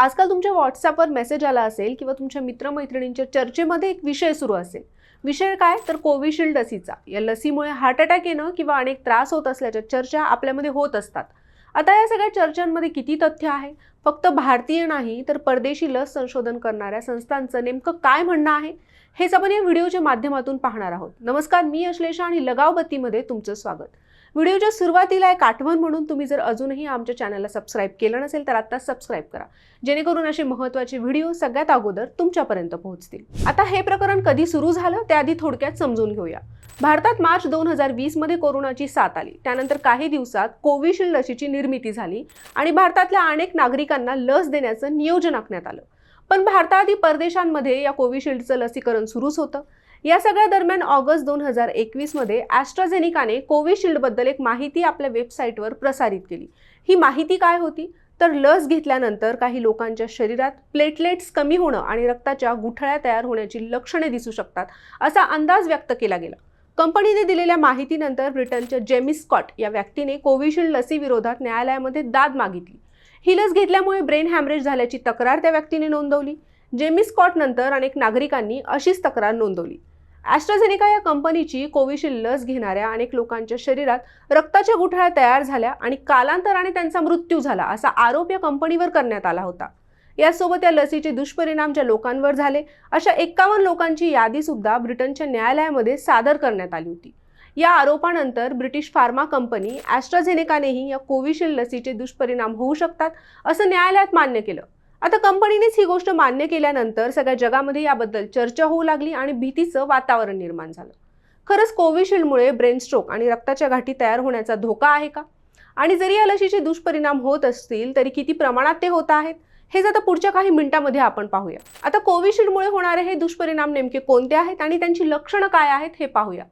आजकाल तुमच्या व्हॉट्सॲपवर मेसेज आला असेल किंवा तुमच्या मित्रमैत्रिणींच्या चर्चेमध्ये एक विषय सुरू असेल. विषय काय? तर कोविशिल्ड लसीचा. या लसीमुळे हार्ट अटॅक येणं किंवा अनेक त्रास होत असल्याच्या चर्चा आपल्यामध्ये होत असतात. आता या सगळ्या चर्चांमध्ये किती तथ्य आहे? फक्त भारतीय नाही तर परदेशी लस संशोधन करणाऱ्या संस्थांचं नेमकं काय म्हणणं आहे? हेच आपण या व्हिडिओच्या माध्यमातून पाहणार आहोत. नमस्कार मी अश्लेषा आणि लगावबत्तीमध्ये तुमचं स्वागत. व्हिडिओच्या सुरुवातीला एक आठवण म्हणून तुम्ही जर अजूनही आमच्या चॅनलला सबस्क्राईब केलं नसेल तर आत्ता सबस्क्राईब करा. जेणेकरून असे महत्त्वाचे व्हिडिओ सगळ्यात अगोदर तुमच्यापर्यंत पोहोचतील. आता हे प्रकरण कधी सुरू झालं त्याआधी थोडक्यात समजून घेऊया. भारतात मार्च दोन हजार वीसमध्ये कोरोनाची साथ आली. त्यानंतर काही दिवसात कोविशिल्ड लसीची निर्मिती झाली आणि भारतातल्या अनेक नागरिकांना लस देण्याचं नियोजन आखण्यात आलं. पण भारताआधी परदेशांमध्ये या कोविशिल्डचं लसीकरण सुरूच होतं. या सगळ्या दरम्यान ऑगस्ट दोन हजार एकवीसमध्ये ॲस्ट्राझेनिकाने कोविशिल्डबद्दल एक माहिती आपल्या वेबसाईटवर प्रसारित केली. ही माहिती काय होती? तर लस घेतल्यानंतर काही लोकांच्या शरीरात प्लेटलेट्स कमी होणं आणि रक्ताच्या गुठळ्या तयार होण्याची लक्षणे दिसू शकतात असा अंदाज व्यक्त केला गेला. कंपनीने दिलेल्या माहितीनंतर ब्रिटनच्या जेमी स्कॉट या व्यक्तीने कोविशिल्ड लसीविरोधात न्यायालयामध्ये दाद मागितली. ही लस घेतल्यामुळे ब्रेन हॅमरेज झाल्याची तक्रार त्या व्यक्तीने नोंदवली. जेमी स्कॉट नंतर अनेक नागरिकांनी अशीच तक्रार नोंदवली. ॲस्ट्राझेनिका या कंपनीची कोविशिल्ड लस घेणाऱ्या अनेक लोकांच्या शरीरात रक्ताच्या गुठळ्या तयार झाल्या आणि कालांतराने त्यांचा मृत्यू झाला असा आरोप या कंपनीवर करण्यात आला होता. यासोबत या लसीचे दुष्परिणाम ज्या लोकांवर झाले अशा एक्कावन्न लोकांची यादी सुद्धा ब्रिटनच्या न्यायालयामध्ये सादर करण्यात आली होती. या आरोपानंतर ब्रिटिश फार्मा कंपनी ॲस्ट्राझेनेकानेही या कोविशिल्ड लसीचे दुष्परिणाम होऊ शकतात असं न्यायालयात मान्य केलं. आता कंपनीनेच ही गोष्ट मान्य केल्यानंतर सगळ्या जगामध्ये याबद्दल चर्चा होऊ लागली आणि भीतीचं वातावरण निर्माण झालं. खरंच कोविशिल्डमुळे ब्रेनस्ट्रोक आणि रक्ताच्या गाठी तयार होण्याचा धोका आहे का? आणि जरी या लशीचे दुष्परिणाम होत असतील तरी किती प्रमाणात ते होत आहेत? हेच आता पुढच्या काही मिनिटांमध्ये आपण पाहूया. आता कोविशिल्डमुळे होणारे हे दुष्परिणाम नेमके कोणते आहेत आणि त्यांची लक्षणं काय आहेत हे पाहूया.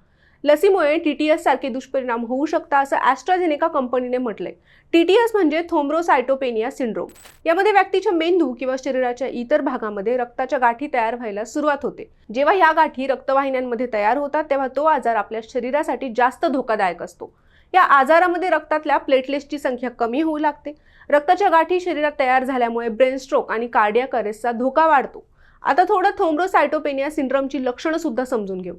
लसीमुळे टी टी एस सारखे दुष्परिणाम होऊ शकतात असं ॲस्ट्राझेनेका कंपनीने म्हटलंय. टी टी एस म्हणजे थोम्ब्रोसायटोपेनिया सिंड्रोम. यामध्ये व्यक्तीच्या मेंदू किंवा शरीराच्या इतर भागामध्ये रक्ताच्या गाठी तयार व्हायला सुरुवात होते. जेव्हा या गाठी रक्तवाहिन्यांमध्ये तयार होतात तेव्हा तो आजार आपल्या शरीरासाठी जास्त धोकादायक असतो. या आजारामध्ये रक्तातल्या प्लेटलेट्सची संख्या कमी होऊ लागते. रक्ताच्या गाठी शरीरात तयार झाल्यामुळे ब्रेन स्ट्रोक आणि कार्डियाक अरेस्टचा धोका वाढतो. आता थोडं थोम्ब्रोसायटोपेनिया सिंड्रोमची लक्षणं सुद्धा समजून घेऊ.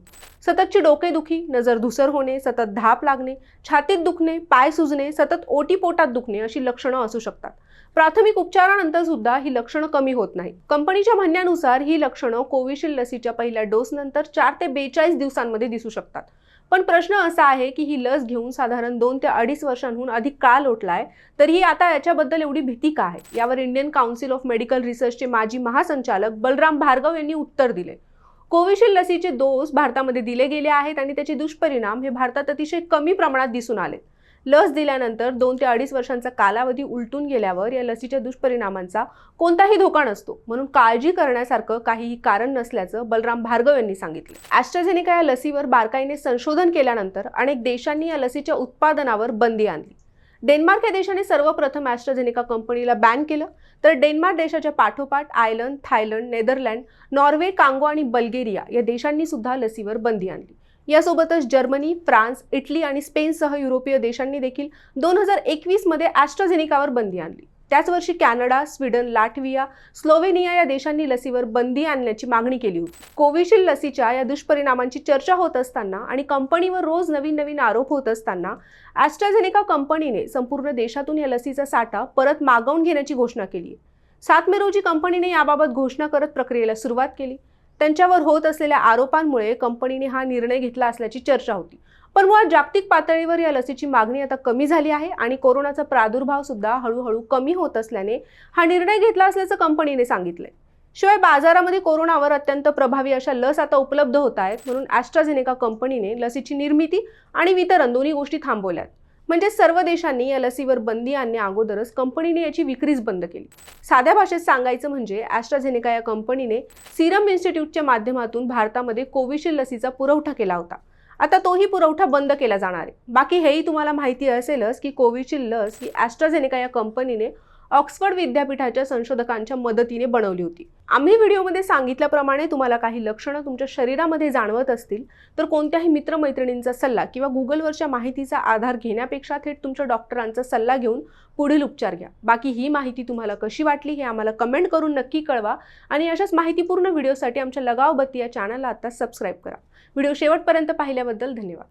सततची डोकेदुखी नजर धुसर होणे सतत धाप लागणे छातीत दुखणे पाय सुजणे सतत ओटीपोटात दुखणे अशी लक्षणं असू शकतात. प्राथमिक उपचारानंतर सुद्धा ही लक्षणं कमी होत नाही कंपनीच्या म्हणण्यानुसार ही लक्षणं कोविशिल्ड लसीच्या पहिल्या डोस नंतर चार ते बेचाळीस दिवसांमध्ये दिसू शकतात. पण प्रश्न असा आहे की ही लस घेऊन साधारण दोन ते अडीच वर्षांहून अधिक काळ लोटलाय तरीही आता याच्याबद्दल एवढी भीती का आहे? यावर इंडियन काउन्सिल ऑफ मेडिकल रिसर्चचे माजी महासंचालक बलराम भार्गव यांनी उत्तर दिले. कोविशिल्ड लसीचे डोस भारतामध्ये दिले गेले आहेत आणि त्याचे दुष्परिणाम हे भारतात अतिशय कमी प्रमाणात दिसून आले लस दिल्यानंतर दोन ते अडीच वर्षांचा कालावधी उलटून गेल्यावर या लसीच्या दुष्परिणामांचा कोणताही धोका नसतो. म्हणून काळजी करण्यासारखं काहीही कारण नसल्याचं बलराम भार्गव यांनी सांगितलं. ॲस्ट्राझेनिका या लसीवर बारकाईने संशोधन केल्यानंतर अनेक देशांनी या लसीच्या उत्पादनावर बंदी आणली. डेन्मार्क या देशाने सर्वप्रथम ॲस्ट्राझेनिका कंपनीला बॅन केलं. तर डेन्मार्क देशाच्या पाठोपाठ Ireland Thailand Netherland Norway Congo आणि बल्गेरिया या देशांनी सुद्धा लसीवर बंदी आणली. यासोबतच जर्मनी फ्रान्स इटली आणि स्पेनसह युरोपीय देशांनी देखील दोन हजार एकवीसमध्ये ॲस्ट्राझेनिकावर बंदी आणली. त्याच वर्षी कॅनडा स्वीडन लाटविया स्लोवेनिया या देशांनी लसीवर बंदी आणण्याची मागणी केली होती. कोविशिल्ड लसीच्या या दुष्परिणामांची चर्चा होत असताना आणि कंपनीवर रोज नवीन नवीन आरोप होत असताना ॲस्ट्राझेनिका कंपनीने संपूर्ण देशातून या लसीचा साठा परत मागवून घेण्याची घोषणा केली सात मे रोजी कंपनीने याबाबत घोषणा करत प्रक्रियेला सुरुवात केली. त्यांच्यावर होत असलेल्या आरोपांमुळे कंपनीने हा निर्णय घेतला असल्याची चर्चा होती. पण मुळात जागतिक पातळीवर या लसीची मागणी आता कमी झाली आहे आणि कोरोनाचा प्रादुर्भाव सुद्धा हळूहळू कमी होत असल्याने हा निर्णय घेतला असल्याचं कंपनीने सांगितलंय. शिवाय बाजारामध्ये कोरोनावर अत्यंत प्रभावी अशा लस आता उपलब्ध होत आहेत म्हणून ॲस्ट्राझेनेका कंपनीने लसीची निर्मिती आणि वितरण दोन्ही गोष्टी थांबवल्यात. म्हणजे सर्व देशांनी या लसीवर बंदी आणण्या अगोदरच कंपनीने याची विक्रीच बंद केली. साध्या भाषेत सांगायचं म्हणजे ॲस्ट्राझेनेका या कंपनीने सिरम इन्स्टिट्यूटच्या माध्यमातून भारतामध्ये कोविशिल्ड लसीचा पुरवठा केला होता. आता तोही पुरवठा बंद केला जाणार आहे. बाकी हेही तुम्हाला माहिती असेलच की कोविशिल्ड लस ही ॲस्ट्राझेनेका या कंपनीने ऑक्सफर्ड विद्यापीठाच्या संशोधकांच्या मदतीने बनवली होती. आम्ही व्हिडिओमध्ये सांगितल्याप्रमाणे तुम्हाला काही लक्षणं तुमच्या शरीरामध्ये जाणवत असतील तर कोणत्याही मित्रमैत्रिणींचा सल्ला किंवा गुगलवरच्या माहितीचा आधार घेण्यापेक्षा थेट तुमच्या डॉक्टरांचा सल्ला घेऊन पुढील उपचार घ्या. बाकी ही माहिती तुम्हाला कशी वाटली हे आम्हाला कमेंट करून नक्की कळवा आणि अशाच माहितीपूर्ण व्हिडिओसाठी आमच्या लगाव बत्ती या चॅनलला आता सबस्क्राईब करा. व्हिडिओ शेवटपर्यंत पाहिल्याबद्दल धन्यवाद.